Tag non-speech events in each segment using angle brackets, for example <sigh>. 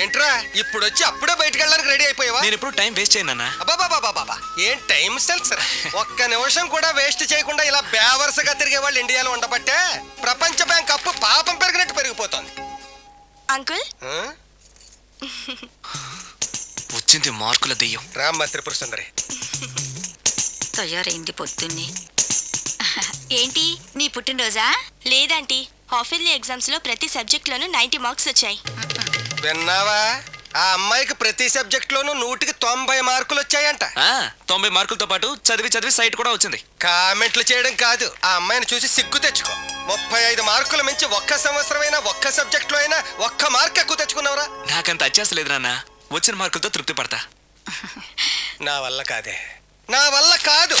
ఏంట్రా? ఇప్పుడు వచ్చి అప్పుడే బయటికి వెళ్ళడానికి రెడీ అయిపోయావా? నేను ఎప్పుడు టైం వేస్ట్ చేయను అబాబాబాబాబా ఏం టైం సెన్స్ రా. ఒక్క నిమిషం కూడా వేస్ట్ చేయకుండా ఇలా బేవర్సగా తిరిగే వాళ్ళు ఇండియాలో ఉండబట్టే ప్రపంచ బ్యాంక్ అప్పు పాపం పెరిగినట్టు పెరిగిపోతుంది. అంకుల్? వచ్చింది మార్కుల దెయ్యం. రామ్మ త్రిపుర సుందరి. తయారైంది పొద్దున్నే. ఏంటి నీ పుట్టినరోజా? లేదంటీ హాఫ్ ఇయర్లీ ఎగ్జామ్స్లో ప్రతి సబ్జెక్ట్ లోనూ నైన్టీ మార్క్స్ వచ్చాయి. విన్నావా? ఆ అమ్మాయికి ప్రతి సబ్జెక్ట్ లోనూ నూటికి తొంభై మార్కులు వచ్చాయంట. ఆ, తొంభై మార్కులతో పాటు చదివి చదివి సైట్ కూడా వచ్చింది. కామెంట్లు చేయడం కాదు ఆ అమ్మాయిని చూసి సిగ్గు తెచ్చుకో. ముప్పై ఐదు మార్కులు మించి ఒక్క సంవత్సరమైనా ఒక్క సబ్జెక్ట్లో అయినా ఒక్క మార్క్ ఎక్కువ తెచ్చుకున్నావురా. నాకంత అత్యాస లేదు నాన్న. వచ్చిన మార్కులతో తృప్తి పడతా. నా వల్ల కాదే. నా వల్ల కాదు.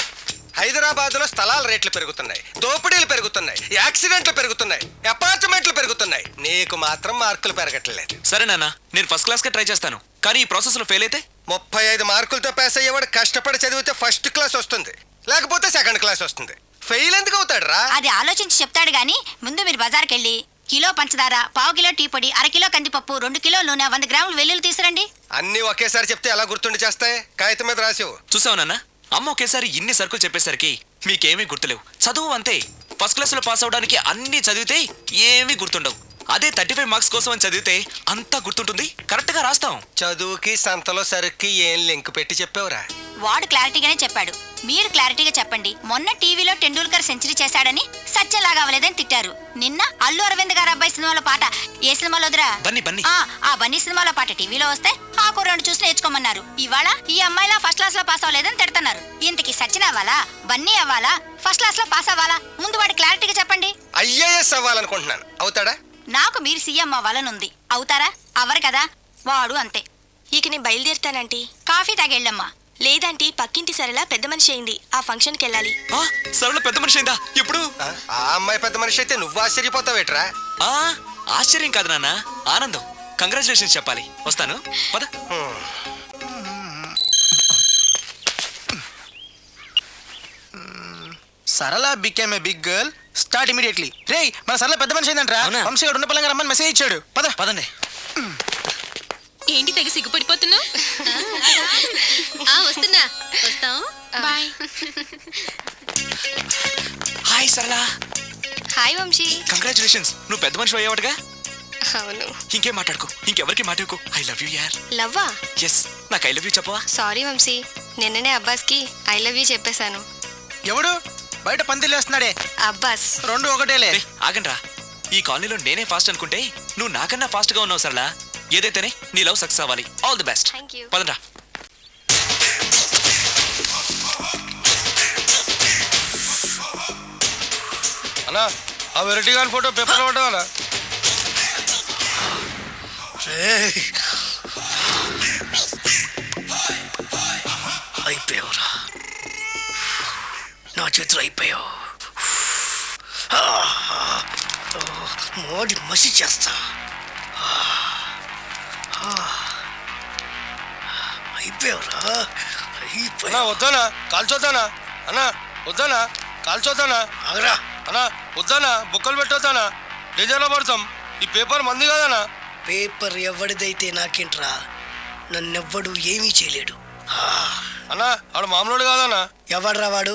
హైదరాబాద్లో స్థలాల రేట్లు పెరుగుతున్నాయి దోపిడీలు పెరుగుతున్నాయి యాక్సిడెంట్లు పెరుగుతున్నాయి అపార్ట్మెంట్లు పెరుగుతున్నాయి. నీకు మాత్రం మార్కులు పెరగట్లేదు. సరే నాన్న నేను ఫస్ట్ క్లాస్గా ట్రై చేస్తాను. కానీ ఈ ప్రాసెస్లో ఫెయిల్ అయితే? ముప్పై ఐదు మార్కులతో పాస్ అయ్యేవాడు కష్టపడి చదివితే ఫస్ట్ క్లాస్ వస్తుంది. లేకపోతే సెకండ్ క్లాస్ వస్తుంది. ఫెయిల్ ఎందుకు అవుతాడు రా అది ఆలోచించి చెప్తాడు గాని ముందు మీరు బజార్కి వెళ్ళి కిలో పంచదార పావు కిలో టీ పొడి అర కిలో కందిపప్పు రెండు కిలో నూనె వంద గ్రాములు వెల్లుల్లి తీసురండి అన్ని ఒకేసారి చెప్తే ఎలా గుర్తుండి చేస్తాయి? కాగితం మీద రాసివు చూసావు నాన్న? అమ్మ ఒకేసారి ఇన్ని సరుకులు చెప్పేసరికి మీకేమీ గుర్తులేవు. చదువు అంతే. ఫస్ట్ క్లాస్లో పాస్ అవడానికి అన్ని చదివితే ఏమీ గుర్తుండవు. అదే థర్టీ ఫైవ్ మార్క్స్ కోసం అని చదివితే అంతా గుర్తుంటుంది. కరెక్ట్గా రాస్తాం. చదువుకి సంతలో సరుక్కి ఏం లింక్ పెట్టి చెప్పావురా? వాడు క్లారిటీగానే చెప్పాడు. మీరు క్లారిటీగా చెప్పండి. మొన్న టీవీలో టెండూల్కర్ సెంచరీ చేశాడని సత్యలాగా అవ్వలేదని తిట్టారు. నిన్న అల్లు అరవింద్ గారు అబ్బాయి సినిమాలో పాట ఏ సినిమాలో వదిరా బన్నీ, బన్నీ. ఆ, ఆ బన్నీ సినిమాలో పాట టీవీలో వస్తే ఆ రెండు చూసి నేర్చుకోమన్నారు. ఇవాళ ఈ అమ్మాయిలా ఫస్ట్ క్లాస్లో పాస్ అవ్వలేదని తిడుతున్నారు. ఇంతకి సచిన్ అవ్వాలా? బన్నీ అవ్వాలా? ఫస్ట్ క్లాస్లో పాస్ అవ్వాలా? ముందు వాడు క్లారిటీగా చెప్పండి. ఐఏఎస్ అవ్వాలనుకుంటున్నాను. అవుతాడా? నాకు మీరు సీఎం అవ్వాలనుంది. అవుతారా? అవ్వరు కదా? వాడు అంతే. ఇక నేను బయలుదేరుతానంటీ. కాఫీ తాగెళ్ళమ్మా. లేదంటీ పక్కింటి సరళ పెద్ద మనిషి అయింది. ఆ ఫంక్షన్కి వెళ్ళాలి. ఆ, సరళ పెద్ద మనిషి అయిందా? ఎప్పుడు? ఆ ఆ అమ్మాయి పెద్ద మనిషి అయితే నువ్వు ఆశ్చర్యపోతావేట్రా? ఆ ఆశ్చర్యం కాదు నాన్న. ఆనందం. కంగ్రాచులేషన్స్ చెప్పాలి. వస్తాను. పద. Sarala became a big girl start immediately రే మన సరళ పెద్ద మనిషి అయిందంట్రా. అవునా? వంశీ గారు ఉన్న పలంగా రమ్మని మెసేజ్ ఇచ్చాడు. పద. పదండి. ఏంటి తెగ సిగ్గుపడిపోతున్నావు వస్తున్నా. వస్తాం. Bye. Hi Sarala. Hi Vamshi. Congratulations. నువ్వు పెద్ద మనిషి అయ్యావటగా? అవును. ఇంకేం మాట్లాడుకో. ఇంకెవరికి మాట్లాడుకో ఐ లవ్ యూ యార్. లవ్వా? ఎస్ నాకు ఐ లవ్ యూ చెప్పవా? సారీ వంశీ. నిన్ననే అబ్బాస్కి ఐ లవ్ యూ చెప్పేశాను. ఎవడు? బయట పందిలు వేస్తున్నాడే అబ్బాస్. రెండు ఒకటేలే. రే ఆగండ్రా. ఈ కాలనీలో నేనే ఫాస్ట్ అనుకుంటే నువ్వు నాకన్నా ఫాస్ట్గా ఉన్నావు సరళ. ఏదైతేనే నీ లవ్ సక్సెస్ అవ్వాలి. All the best Thank you. పదండ్రా. అన్నా ఆ వెరైటీ గారి ఫోటో పేపర్ పడ్డా అయిపోయావురా. నా చేతులు అయిపోయావు. మోడి మసి చేస్తా. అయిపోయావురా అన్నా వద్దానా కాల్చొద్దానా అన్నా వద్దానా కాల్చొద్దానా ఆగరా. అన్నా వద్దానా బుక్కలు పెట్టొద్దానా డేంజర్లో పడతాం. ఈ పేపర్ మంది కదనా పేపర్ ఎవడిదైతే నాకేంట్రా? నన్నెవ్వడు ఏమీ చేయలేడు. అన్నా ఆడు మామూలు కాదనా ఎవడ్రా వాడు?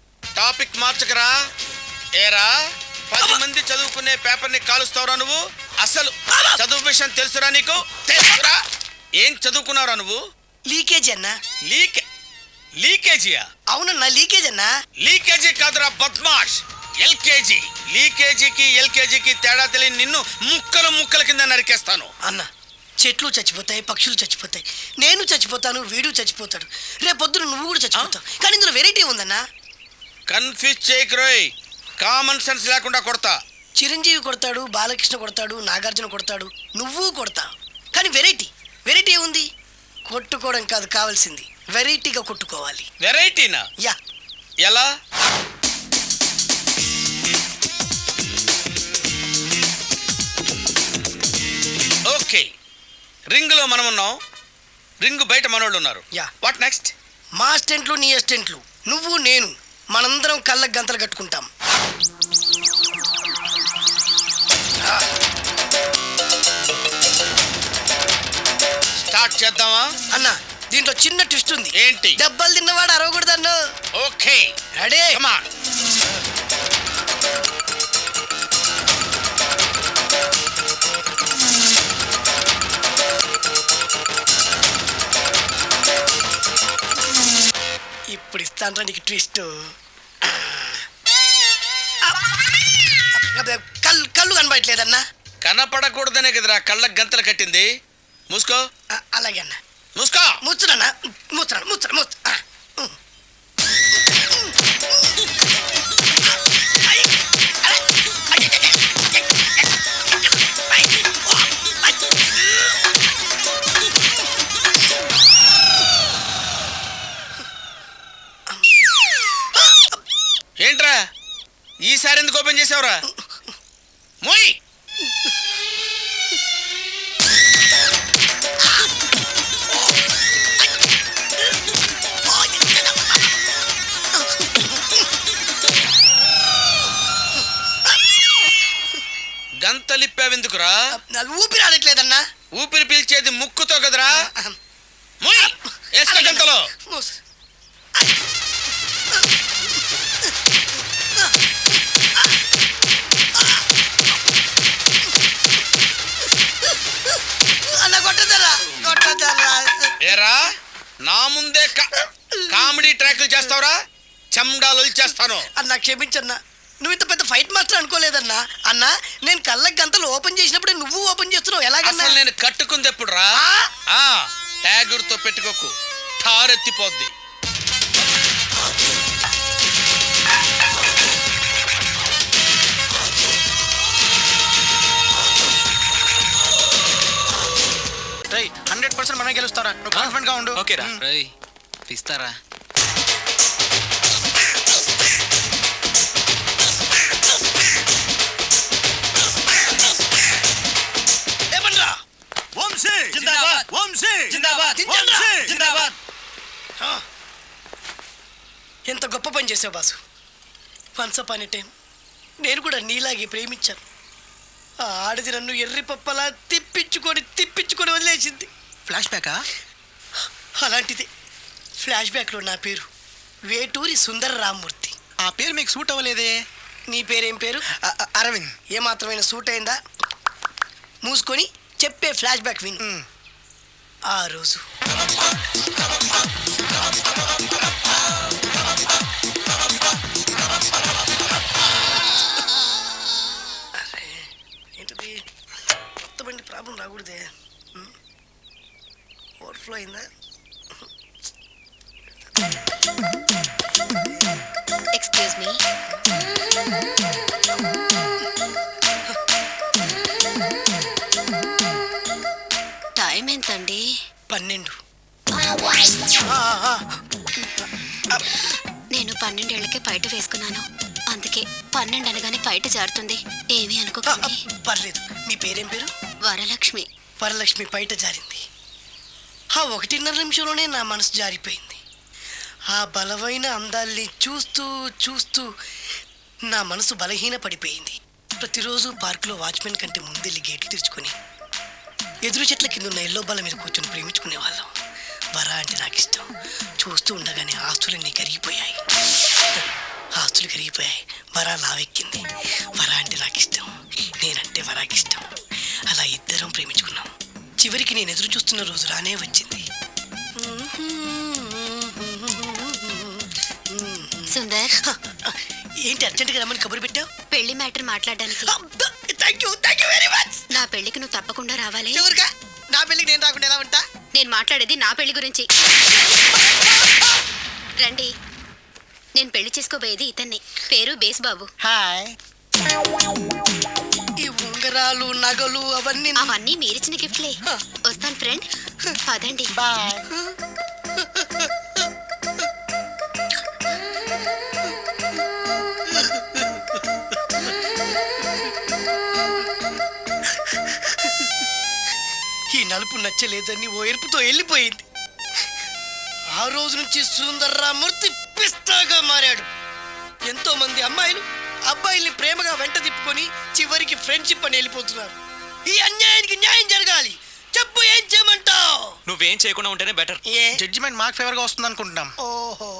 టాపిక్ మార్చకరా? ఏరా? పది మంది చదువుకునే పేపర్ని కాలుస్తావురా నువ్వు? అసలు చదువు విషయం తెలుసురా నీకు? తెలుసురా. ఏం చదువుకున్నావురా నువ్వు? లీకేజ్ అన్నా. లీక్ లీకేజీయా? అవునన్నా లీకేజ్ అన్నా. లీకేజీ కాదురా బద్మాష్. ఎల్కేజీ. లీకేజీకి ఎల్కేజీకి తేడా తెలియని నిన్ను ముక్కలు ముక్కల కింద నరికేస్తాను. అన్న చెట్లు చచ్చిపోతాయి పక్షులు చచ్చిపోతాయి. నేను చచ్చిపోతాను వీడు చచ్చిపోతాడు. రేపొద్దున నువ్వు కూడా చచ్చిపోతావు. కానీ ఇందులో వెరైటీ ఉందన్నా కన్ఫ్యూజ్ చేయకురోయ్ కామన్ సెన్స్ లేకుండా కొడతా. చిరంజీవి కొడతాడు బాలకృష్ణ కొడతాడు నాగార్జున కొడతాడు నువ్వు కొడతావు కానీ వెరైటీ వెరైటీ ఉంది కొట్టుకోవడం కాదు కావాల్సింది. వెరైటీగా కొట్టుకోవాలి. వెరైటీనా? యా. ఎలా? ఓకే. రింగులో మనం ఉన్నాం. రింగు బయట మనోళ్ళు ఉన్నారు. యా. వాట్ నెక్స్ట్ మా అసిస్టెంట్లు నీ అసిస్టెంట్లు నువ్వు నేను. మనందరం కళ్ళకు గంతలు కట్టుకుంటాం. స్టార్ట్ చేద్దామా? అన్న దీంట్లో చిన్న ట్విస్ట్ ఉంది. ఏంటి? దెబ్బలు తిన్నవాడు అరవకూడదన్ను. ఓకే. రెడీ? కమాన్ ఇస్తాను నీకు ట్విస్ట్ కళ్ళు కళ్ళు కనబడట్లేదన్నా కనపడకూడదనే కదరా కళ్ళకు గంతలు కట్టింది. మూసుకో. ఆ, అలాగే అన్న. మూసుకో. ముచ్చుడన్నా ముచ్చుడు ముచ్చుడు ముచ్చు మొయ్ గంతలిప్పావెందుకురా? ఊపిరి ఆడట్లేదన్నా. ఊపిరి పీల్చేది ముక్కుతో కదరా? కామెడీ ట్రాక్లు చేస్తావురా? చెమ్డాలు చేస్తాను అన్న క్షమించన్నా. నువ్వు ఇంత పెద్ద ఫైట్ మాస్టర్ అనుకోలేదన్నా. అన్న నేను కళ్ళకి గంతలు ఓపెన్ చేసినప్పుడే నువ్వు ఓపెన్ చేస్తున్నావు. ఎలాగన్నా? అసలు నేను కట్టుకుంది ఎప్పుడు రా ఆ? ట్యాగుర్తో పెట్టుకోకు. ఠారెత్తిపోద్ది. హండ్రెడ్ పర్సెంట్ మనం గెలుస్తారా నువ్వు కాన్ఫిడెంట్గా ఉండు. ఓకేరా. మ్. రై తీస్తారా లేపండ్రా. దించండ్రా. ఆ. ఎంత గొప్ప పని చేసావు బాసు. వన్స్ అపాన్ టైం నేను కూడా నీలాగే ప్రేమించాను. ఆ ఆడది నన్ను ఎర్రి పప్పలా తిప్పించుకొని తిప్పించుకొని వదిలేసింది. ఫ్లాష్ బ్యాకా అలాంటిది. ఫ్లాష్ బ్యాక్లో నా పేరు. వేటూరి సుందర రామ్మూర్తి ఆ పేరు మీకు సూట్ అవ్వలేదే? నీ పేరేం పేరు? అరవింద్. ఏమాత్రమైన సూట్ అయిందా? మూసుకొని చెప్పే ఫ్లాష్ బ్యాక్ విను. ఆ రోజు. ఏంటిది? కొత్త బండి ప్రాబ్లం రాకూడదే. ఓవర్ఫ్లో అయిందా? ఎక్స్క్యూజ్ మీ టైం ఎంతండి? పన్నెండు. నేను పన్నెండేళ్ళకే బయట వేసుకున్నాను. అందుకే పన్నెండు అనగానే బయట జారుతుంది. ఏమీ అనుకోకండి. పర్లేదు. మీ పేరేం పేరు? వరలక్ష్మి. వరలక్ష్మి బయట జారింది. ఆ ఒకటిన్నర నిమిషంలోనే నా మనసు జారిపోయింది. ఆ బలమైన అందాల్ని చూస్తూ చూస్తూ నా మనసు బలహీన పడిపోయింది ప్రతిరోజు పార్కులో వాచ్మెన్ కంటే ముందెళ్ళి గేట్లు తెరుచుకొని ఎదురు చెట్ల కింద ఉన్న ఎల్లో బల మీద కూర్చొని ప్రేమించుకునే వాళ్ళం. వరా అంటే నాకు ఇష్టం చూస్తూ ఉండగానే ఆస్తులన్నీ కరిగిపోయాయి. ఆస్తులు కరిగిపోయాయి. వరా లావెక్కింది. వరా అంటే నాకు ఇష్టం నేనంటే వరాకి ఇష్టం ఇద్దరం ప్రేమించుకున్నాం. చివరికి నేను ఎదురు చూస్తున్న రోజు రానే వచ్చింది. సుందర్ ఏంటి అర్జెంటుగా రమ్మని కబురు పెట్టావు? పెళ్ళి మ్యాటర్ మాట్లాడడానికి. Thank you thank you very much నా పెళ్ళికి నువ్వు తప్పకుండా రావాలి. ఎవరుగా నా పెళ్ళికి నేను రాకుండా ఎలా ఉంటా? నేను మాట్లాడేది నా పెళ్ళి గురించి. రండి. నేను పెళ్ళి చేసుకోబోయేది ఇతన్ని. పేరు బేస్ బాబు హాయ్ ఈ ఉంగరాలు నగలు అవన్నీ అవన్నీ మీరిచ్చిన గిఫ్ట్లే. వస్తాను ఫ్రెండ్ పదండి. బాయ్ <laughs> ఈ నలుపు నచ్చలేదని ఓ ఎరుపుతో వెళ్ళిపోయింది. ఆ రోజు నుంచి సుందర్రామూర్తి పిస్తాగా మారాడు. ఎంతో మంది అమ్మాయిలు అబ్బాయిల్ని ప్రేమగా వెంట తిప్పుకొని చివరికి ఫ్రెండ్షిప్ అని వెళ్ళిపోతున్నారు. ఈ అన్యాయానికి న్యాయం జరగాలి. చెప్పు ఏం చేయమంటావు? నువ్వేం చేయకుండా ఉంటేనే బెటర్. ఏ? జడ్జిమెంట్ మాకు ఫేవర్గా వస్తుంది అనుకుంటున్నాం ఓహో.